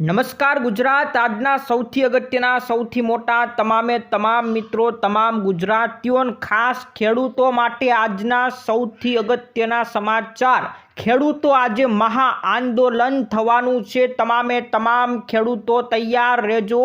નમસ્કાર ગુજરાત. આજના સૌથી અગત્યના, સૌથી મોટા, તમામે તમામ મિત્રો, તમામ ગુજરાતીઓ ખાસ ખેડૂતો માટે આજના સૌથી અગત્યના સમાચાર. ખેડૂતો આજે મહા આંદોલન થવાનું છે. તમામે તમામ ખેડૂતો તૈયાર રહેજો.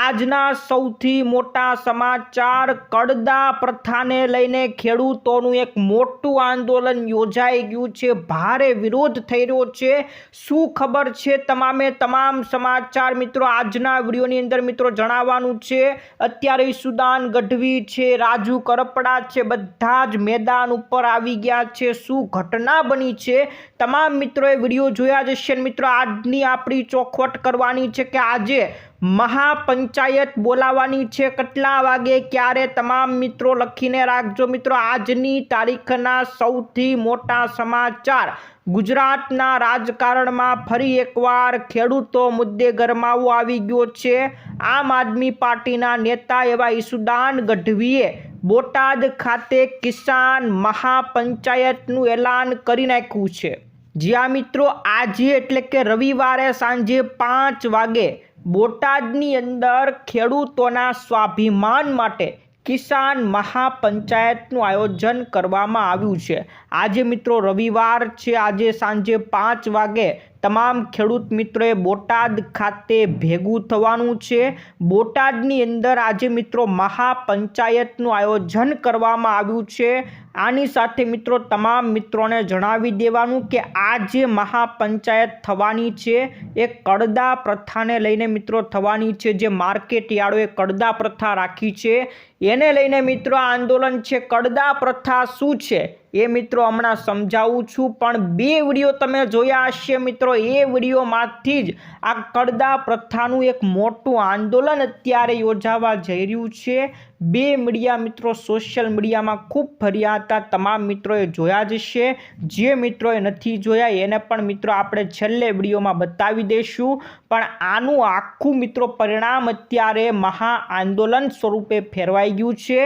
આજના સૌથી મોટા સમાચાર, કડદા પ્રથાને લઈને ખેડૂતોનું એક મોટું આંદોલન યોજાઈ ગયું છે. ભારે વિરોધ થઈ રહ્યો છે. શું ખબર છે તમામે તમામ સમાચાર? મિત્રો, આજના વિડીયોની અંદર મિત્રો જણાવવાનું છે, અત્યારે સુદાન ગઢવી છે, રાજુ કરપડા છે, બધા જ મેદાન ઉપર આવી ગયા છે. શું ઘટના બની છે? તમામ મિત્રોએ વીડિયો જોયા જ હશે મિત્રો, આજની આપણી ચોખવટ કરવાની છે કે આજે મહાપંચાયત બોલાવવાની છે. કેટલા વાગે, ક્યારે તમામ મિત્રો લખીને રાખજો. મિત્રો, આજની તારીખના સૌથી મોટા સમાચાર. ગુજરાતના રાજકારણમાં ફરી એકવાર ખેડૂતો મુદ્દે ગરમાવો આવી ગયો છે. આમ આદમી પાર્ટીના નેતા એવા ઈસુદાન ગઢવીએ બોટાદ ખાતે કિસાન મહાપંચાયતનું એલાન કરી નાખ્યું છે. જ્યાં મિત્રો, આજે એટલે કે રવિવારે સાંજે પાંચ વાગે બોટાદની અંદર ખેડૂતોના સ્વાભિમાન માટે કિસાન મહાપંચાયતનું આયોજન કરવામાં આવ્યું છે. આજે મિત્રો રવિવાર છે, આજે સાંજે પાંચ વાગે તમામ ખેડૂત મિત્રોએ બોટાદ ખાતે ભેગું થવાનું છે. બોટાદની અંદર આજે મિત્રો મહાપંચાયતનું આયોજન કરવામાં આવ્યું છે. આની સાથે મિત્રો તમામ મિત્રોને જણાવી દેવાનું કે આ જે મહાપંચાયત થવાની છે, એ કડદા પ્રથાને લઈને મિત્રો થવાની છે, જે માર્કેટ યાર્ડોએ કડદા પ્રથા રાખી છે. એને લઈને મિત્રો આંદોલન છે. કડદા પ્રથા શું છે? એ મિત્રો હમણાં સમજાવું છું, પણ બે વીડિયો તમે જોયા હશે મિત્રો. એ વિડીયોમાંથી જ આ કડદા પ્રથાનું એક મોટું આંદોલન અત્યારે યોજાવા જઈ રહ્યું છે. બે મીડિયા મિત્રો સોશિયલ મીડિયામાં ખૂબ ફર્યા હતા. તમામ મિત્રોએ જોયા જ છે જે મિત્રોએ નથી જોયા એને પણ મિત્રો આપણે છેલ્લે વિડીયોમાં બતાવી દઈશું. પણ આનું આખું મિત્રો પરિણામ અત્યારે મહા આંદોલન સ્વરૂપે ફેરવાઈ ગયું છે.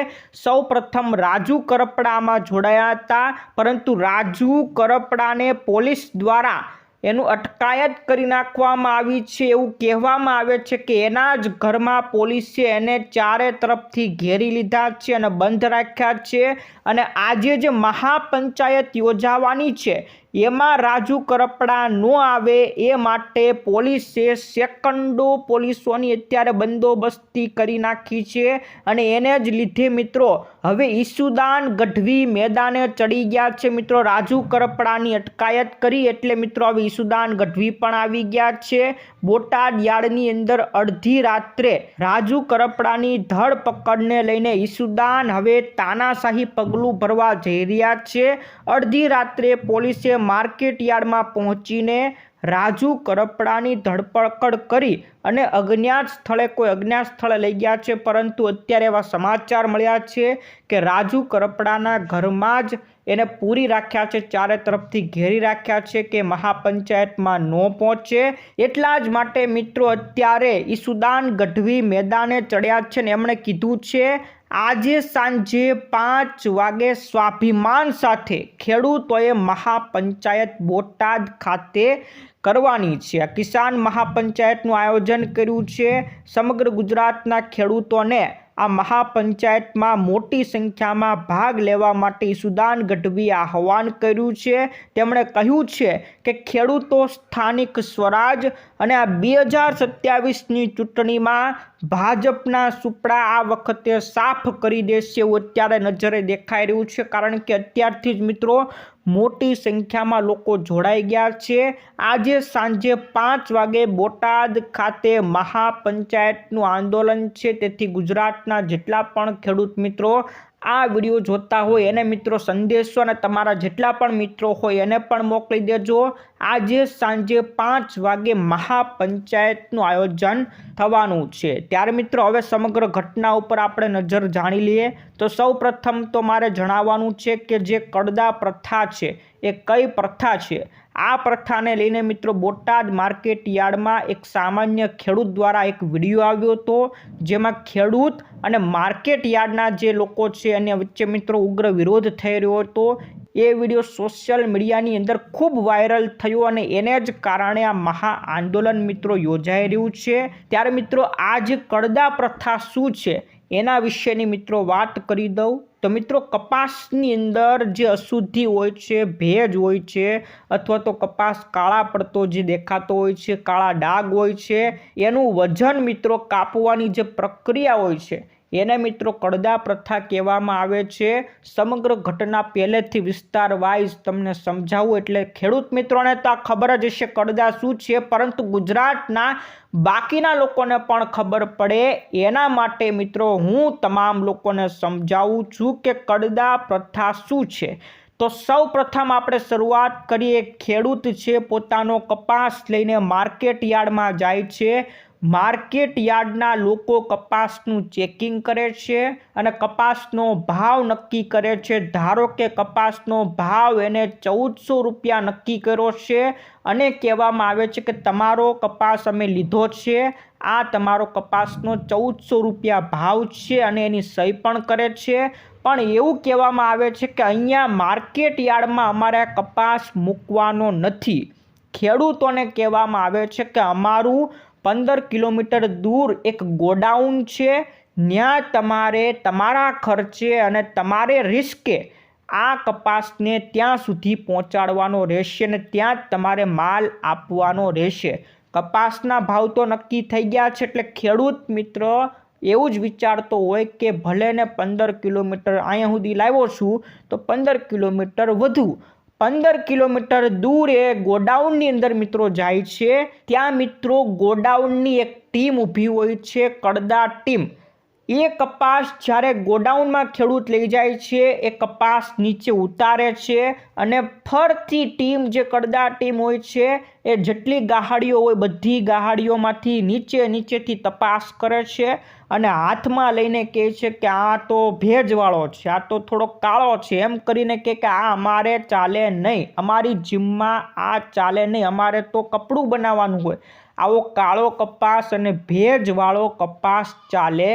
સૌ પ્રથમ રાજુ કરપડામાં જોડાયા હતા. પરંતુ રાજુ કરપડાને પોલીસ દ્વારા એનું અટકાયત કરી નાખવામાં આવી છે એવું કહેવામાં આવે છે કે એના જ ઘરમાં પોલીસે એને ચારે તરફથી ઘેરી લીધા છે અને બંધ રાખ્યા છે. અને આજે જે મહાપંચાયત યોજાવાની છે એમાં રાજુ કરપડા ન આવે એ માટે પોલીસે સેકન્ડો પોલીસોની અત્યારે બંદોબસ્તી કરી નાખી છે અને એને જ લીધે મિત્રો હવે ઈસુદાન ગઢવી મેદાને ચડી ગયા છે. મિત્રો, રાજુ કરપડાની અટકાયત કરી એટલે મિત્રો હવે ઈસુદાન ગઢવી પણ આવી ગયા છે. બોટાદ યાર્ડની અંદર અડધી રાત્રે રાજુ કરપડાની ધરપકડને લઈને ઈસુદાન હવે તાનાશાહી પગલું ભરવા જઈ રહ્યા છે. અડધી રાત્રે પોલીસે માર્કેટ યાર્ડમાં પહોંચીને રાજુ કરપડાની ધરપકડ કરી અને અજ્ઞાત સ્થળે કોઈ અજ્ઞાત સ્થળે લઈ ગયા છે. પરંતુ અત્યારે એવા સમાચાર મળ્યા છે કે રાજુ કરપડાના ઘરમાં જ એને પૂરી રાખ્યા છે, ચારે તરફથી ઘેરી રાખ્યા છે કે મહાપંચાયતમાં ન પહોંચે. એટલા જ માટે મિત્રો અત્યારે ઈસુદાન ગઢવી મેદાને ચડ્યા છે ને એમણે કીધું છે, આજે સાંજે પાંચ વાગે સ્વાભિમાન સાથે ખેડૂતોએ મહાપંચાયત બોટાદ ખાતે કરવાની છે. કિસાન મહાપંચાયતનું આયોજન કર્યું છે. સમગ્ર ગુજરાતના ખેડૂતોને આ મહાપંચાયતમાં મોટી સંખ્યામાં ભાગ લેવા માટે સુદાન ગઢવીએ આહવાન કર્યું છે. તેમણે કહ્યું છે કે ખેડૂતો સ્થાનિક સ્વરાજ અને આ બે હજાર સત્યાવીસની ચૂંટણીમાં ભાજપના સુપડા આ વખતે સાફ કરી દેશે એવું અત્યારે નજરે દેખાઈ રહ્યું છે. કારણ કે અત્યારથી જ મિત્રો મોટી સંખ્યામાં લોકો જોડાઈ ગયા છે. આજે સાંજે પાંચ વાગે બોટાદ ખાતે મહાપંચાયતનું આંદોલન છે. તેથી ગુજરાતના જેટલા પણ ખેડૂત મિત્રો આ વીડિયો જોતા હોય એને મિત્રો સંદેશો અને તમારા જેટલા પણ મિત્રો હોય એને પણ મોકલી દેજો. આજે સાંજે પાંચ વાગે મહાપંચાયતનું આયોજન થવાનું છે. ત્યારે મિત્રો, હવે સમગ્ર ઘટના ઉપર આપણે નજર જાણી લઈએ. તો સૌ તો મારે જણાવવાનું છે કે જે કડદા પ્રથા છે, એ કઈ પ્રથા છે? આ પ્રથાને લઈને મિત્રો, બોટાદ માર્કેટ યાર્ડમાં એક સામાન્ય ખેડૂત દ્વારા એક વીડિયો આવ્યો હતો, જેમાં ખેડૂત અને માર્કેટ યાર્ડના જે લોકો છે, અને વચ્ચે મિત્રો ઉગ્ર વિરોધ થઈ રહ્યો હતો. એ વીડિયો સોશિયલ મીડિયાની અંદર ખૂબ વાયરલ થયો અને એને જ કારણે આ મહા આંદોલન મિત્રો યોજાઈ રહ્યું છે. ત્યારે મિત્રો આ જે કડદા પ્રથા શું છે? એના વિશેની મિત્રો વાત કરી દઉં. તો મિત્રો, કપાસની અંદર જે અશુદ્ધિ હોય છે, ભેજ હોય છે, અથવા તો કપાસ કાળા પડતો જે દેખાતો હોય છે, કાળા ડાઘ હોય છે, એનું વજન મિત્રો કાપવાની જે પ્રક્રિયા હોય છે એને મિત્રો કડદા પ્રથા કહેવામાં આવે છે. સમગ્ર ઘટના પહેલેથી વિસ્તાર વાઇઝ તમને સમજાવું એટલે ખેડૂત મિત્રોને તો આ ખબર જ હશે કડદા શું છે, પરંતુ ગુજરાતના બાકીના લોકોને પણ ખબર પડે. એના માટે મિત્રો હું તમામ લોકોને સમજાવું છું કે કડદા પ્રથા શું છે. તો સૌ પ્રથમ આપણે શરૂઆત કરીએ. ખેડૂત છે, પોતાનો કપાસ લઈને માર્કેટ યાર્ડમાં જાય છે. માર્કેટ યાર્ડના લોકો કપાસનું ચેકિંગ કરે છે અને કપાસનો ભાવ નક્કી કરે છે. ધારો કે કપાસનો ભાવ એને ચૌદસો રૂપિયા નક્કી કર્યો છે અને કહેવામાં આવે છે કે તમારો કપાસ અમે લીધો છે. આ તમારો કપાસનો ચૌદસો રૂપિયા ભાવ છે અને એની સહી પણ કરે છે. પણ એવું કહેવામાં આવે છે કે અહીંયા માર્કેટ યાર્ડમાં અમારે કપાસ મૂકવાનો નથી. ખેડૂતોને કહેવામાં આવે છે કે અમારું પંદર કિલોમીટર દૂર એક ગોડાઉન છે. ત્યાં તમારે તમારા ખર્ચે અને તમારે રિસ્કે આ કપાસને ત્યાં સુધી પહોંચાડવાનો રહેશે અને ત્યાં જ તમારે માલ આપવાનો રહેશે. કપાસના ભાવ તો નક્કી થઈ ગયા છે એટલે ખેડૂત મિત્ર એવું જ વિચારતો હોય કે ભલે ને પંદર કિલોમીટર અહીંયા સુધી લાવ્યો છું, તો પંદર કિલોમીટર વધુ. પંદર કિલોમીટર દૂર એ ગોડાઉનની અંદર મિત્રો જાય છે. ત્યાં મિત્રો ગોડાઉનની એક ટીમ ઊભી હોય છે, કડદા ટીમ. એ કપાસ જ્યારે ગોડાઉનમાં ખેડૂત લઈ જાય છે, એ કપાસ નીચે ઉતારે છે અને ફરતી ટીમ જે કડદા ટીમ હોય છે, એ જેટલી ગાહાડીઓ હોય, બધી ગાહાડીઓમાંથી નીચે નીચેથી તપાસ કરે છે અને હાથમાં લઈને કહે છે કે આ તો ભેજવાળો છે, આ તો થોડો કાળો છે, એમ કરીને કહે કે આ અમારે ચાલે નહીં, અમારી જીમમાં આ ચાલે નહીં, અમારે તો કપડું બનાવવાનું હોય. આવો કાળો કપાસ અને ભેજવાળો કપાસ ચાલે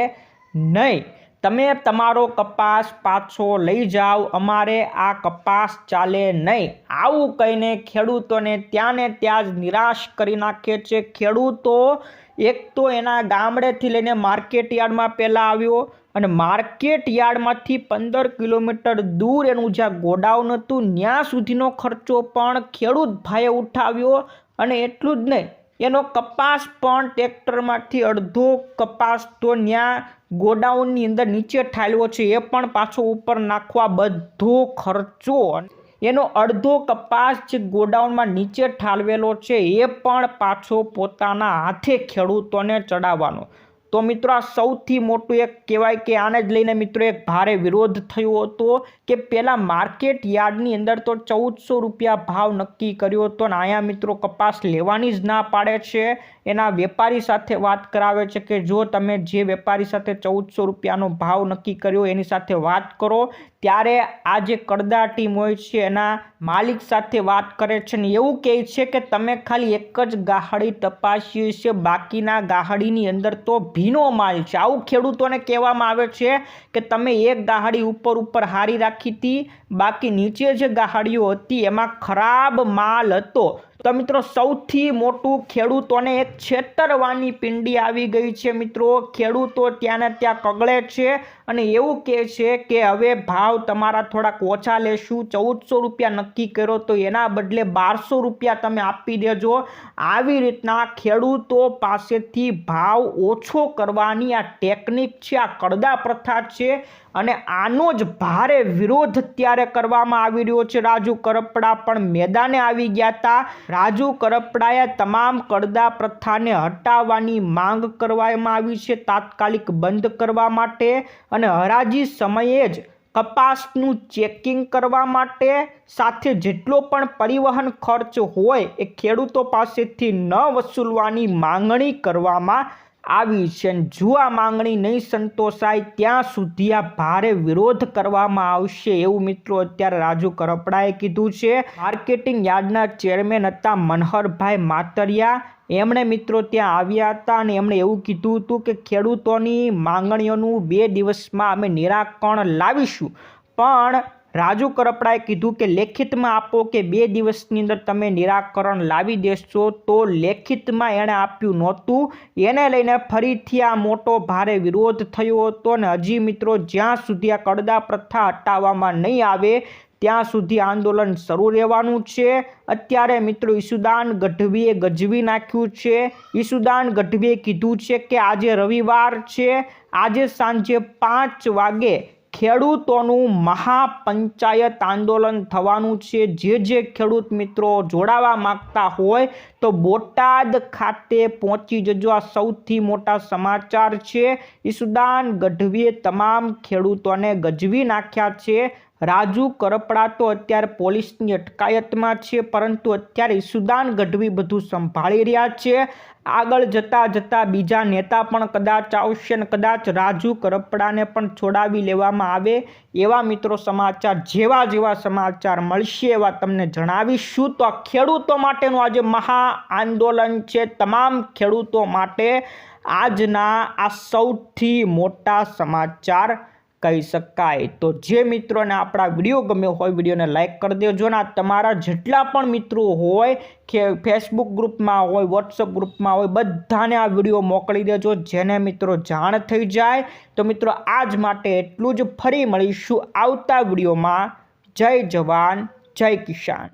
નહીં. તમે તમારો કપાસ પાછો લઈ જાઓ. અમારે આ કપાસ ચાલે નહીં. આવું કહીને ખેડૂતોને ત્યાં ને ત્યાં જ નિરાશ કરી નાખે છે. ખેડૂતો એક તો એના ગામડેથી લઈને માર્કેટ યાર્ડમાં પહેલાં આવ્યો અને માર્કેટ યાર્ડમાંથી પંદર કિલોમીટર દૂર એનું જ્યાં ગોડાઉન હતું ત્યાં સુધીનો ખર્ચો પણ ખેડૂત ભાઈએ ઉઠાવ્યો અને એટલું જ નહીં. એનો કપાસ પણ ટ્રેક્ટરમાંથી અડધો કપાસ તો ત્યાં ગોડાઉનની અંદર નીચે ઠાલવો છે, એ પણ પાછો ઉપર નાખવા બધો ખર્ચો. એનો અડધો કપાસ જે ગોડાઉનમાં નીચે ઠાલવેલો છે, એ પણ પાછો પોતાના હાથે ખેડૂતોને ચડાવવાનો. તો મિત્રો આ સૌથી મોટું એક કહેવાય કે આને જ લઈને મિત્રો એક ભારે વિરોધ થયો હતો કે પહેલાં માર્કેટ યાર્ડની અંદર તો ચૌદસો રૂપિયા ભાવ નક્કી કર્યો હતો અને અહીંયા મિત્રો કપાસ લેવાની જ ના પાડે છે. એના વેપારી સાથે વાત કરાવે છે કે જો તમે જે વેપારી સાથે ચૌદસો રૂપિયાનો ભાવ નક્કી કર્યો એની સાથે વાત કરો. ત્યારે આ જે કરદા ટીમ હોય છે, એના માલિક સાથે વાત કરે છે ને એવું કહે છે કે તમે ખાલી એક જ ગાહડી તપાસી છે બાકીના ગાહડીની અંદર તો ભીનો માલ છે. આવું ખેડૂતોને કહેવામાં આવે છે કે તમે એક ગાહડી ઉપર ઉપર હારી રાખી હતી, બાકી નીચે જે ગાહડીઓ હતી એમાં ખરાબ માલ હતો. તો મિત્રો, સૌથી મોટું ખેડૂતોને એક છેતરવાની પિંડી આવી ગઈ છે મિત્રો. ખેડૂતો ત્યાં ને ત્યાં કગળે છે અને એવું કહે છે કે હવે ભાવ તમારા થોડાક ઓછા લેશું. ચૌદસો રૂપિયા નક્કી કર્યો તો એના બદલે બારસો રૂપિયા તમે આપી દેજો. આવી રીતના ખેડૂતો પાસેથી ભાવ ઓછો કરવાની આ ટેકનિક છે, આ કડદા પ્રથા છે. અને આનો જ ભારે વિરોધ ત્યારે કરવામાં આવી રહ્યો છે. રાજુ કરપડા પણ મેદાને આવી ગયા હતા. રાજુ કરપડાએ તમામ કડદા પ્રથાને હટાવવાની માંગ કરવામાં આવી છે તાત્કાલિક બંધ કરવા માટે અને હરાજી સમયે જ કપાસનું ચેકિંગ કરવા માટે. સાથે જેટલો પણ પરિવહન ખર્ચ હોય એ ખેડૂતો પાસેથી ન વસૂલવાની માંગણી કરવામાં આવી છે. જો આ માંગણી નહીં સંતોષાય, ત્યાં સુધી આ ભારે વિરોધ કરવામાં આવશે એવું મિત્રો અત્યારે રાજુ કરપડાએ કીધું છે. માર્કેટિંગ યાર્ડના ચેરમેન હતા મનહરભાઈ માતરિયા. એમણે મિત્રો ત્યાં આવ્યા હતા અને એમણે એવું કીધું હતું કે ખેડૂતોની માંગણીઓનું બે દિવસમાં અમે નિરાકરણ લાવીશું. પણ રાજુ કરપડાએ કીધું કે લેખિતમાં આપો કે બે દિવસની અંદર તમે નિરાકરણ લાવી દેશો. તો લેખિતમાં એણે આપ્યું નહોતું. એને લઈને ફરીથી આ મોટો ભારે વિરોધ થયો હતો અને હજી મિત્રો, જ્યાં સુધી આ કડદા પ્રથા હટાવવામાં નહીં આવે, ત્યાં સુધી આંદોલન શરૂ રહેવાનું છે. અત્યારે મિત્રો, ઈસુદાન ગઢવીએ ગજવી નાખ્યું છે. ઈસુદાન ગઢવીએ કીધું છે કે આજે રવિવાર છે. આજે સાંજે પાંચ વાગે ખેડૂતોનું મહાપંચાયત આંદોલન થવાનું છે. જે જે ખેડૂત મિત્રો જોડાવા માંગતા હોય તો બોટાદ ખાતે પહોંચી જજો. આ સૌથી મોટા સમાચાર છે. ઈસુદાન ગઢવીએ તમામ ખેડૂતોને ગજવી નાખ્યા છે. રાજુ કરપડા તો અત્યારે પોલીસની અટકાયતમાં છે, પરંતુ અત્યારે સુદાન ગઢવી બધું સંભાળી રહ્યા છે. આગળ જતાં જતાં બીજા નેતા પણ કદાચ આવશે અને કદાચ રાજુ કરપડાને પણ છોડાવી લેવામાં આવે એવા મિત્રો સમાચાર, જેવા જેવા સમાચાર મળશે એવા તમને જણાવીશું. તો આ ખેડૂતો માટેનું આજે મહા આંદોલન છે, તમામ ખેડૂતો માટે આજના આ સૌથી મોટા સમાચાર. કહી શકાય. તો જે મિત્રોને આપણા વીડિયો ગમ્યો હોય, વિડીયોને લાઇક કરી દેજો ને. તમારા જેટલા પણ મિત્રો હોય, કે ફેસબુક ગ્રુપમાં હોય વોટ્સઅપ ગ્રુપમાં હોય, બધાને આ વીડિયો મોકલી દેજો, જેને મિત્રો જાણ થઈ જાય. તો મિત્રો, આજ માટે એટલું જ. ફરી મળીશું આવતા વિડીયોમાં. જય જવાન, જય કિસાન.